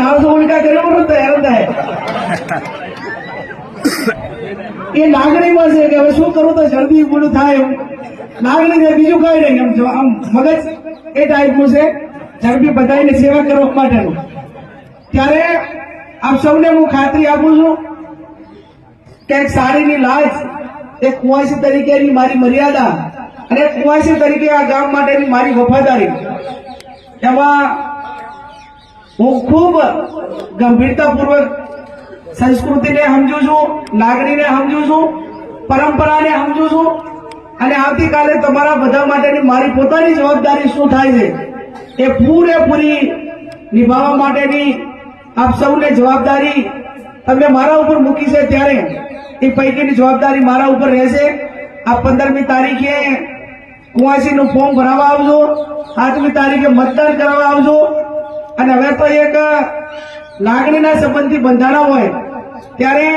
નાવ તો ઉલટા કર્યો પણ તો હેરાન થાય. એ લાગણીમાં છે કે હવે શું કરું તો જલ્દી પૂરું થાય એવું. લાગણી છે, બીજું કઈ નહીં એમ આમ મગજ એ ટાઈપનું છે. ઝડપી બધાની સેવા કરવા માટેનું. ત્યારે આપ સૌને હું ખાતરી આપું છું કે સાડીની લાજ, એક કુંવાસી તરીકેની મારી મર્યાદા અને કુવાસી તરીકે આ ગામ માટેની મારી વફાદારી. એમાં હું ખૂબ ગંભીરતાપૂર્વક સંસ્કૃતિને સમજુ છું, લાગણીને સમજુ છું, પરંપરાને સમજુ છું, અને આવતીકાલે તમારા બધા માટેની મારી પોતાની જવાબદારી શું થાય છે, એ પૂરેપૂરી નિભાવવા માટેની આપ સૌને જવાબદારી તમે મારા ઉપર મૂકી છે ત્યારે એ પૈકીની જવાબદારી મારા ઉપર રહેશે. આ પંદરમી તારીખે કુવાસી નું ફોર્મ ભરાવા આવજો. આઠમી તારીખે મતદાન કરવા આવજો. અને હવે તો એક લાગણીના સંબંધથી બંધાણા હોય, ત્યારે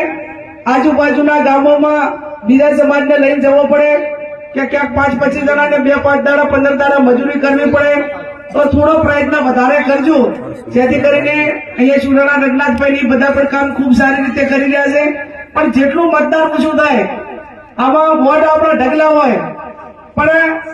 આજુબાજુના ગામોમાં બીજા સમાજને લઈને જવો પડે કે ક્યાંક પાંચ પચીસ જણાને બે પાંચ દાડા, પંદર દાડા મજૂરી કરવી પડે, તો થોડો પ્રયત્ન વધારે કરજો. જેથી કરીને અહીંયા સુરાણા રંગનાથભાઈ બધા પણ કામ ખૂબ સારી રીતે કરી રહ્યા છે. પણ જેટલું મતદાન ઓછું થાય આમાં વોટ આપણા ઢગલા હોય. પણ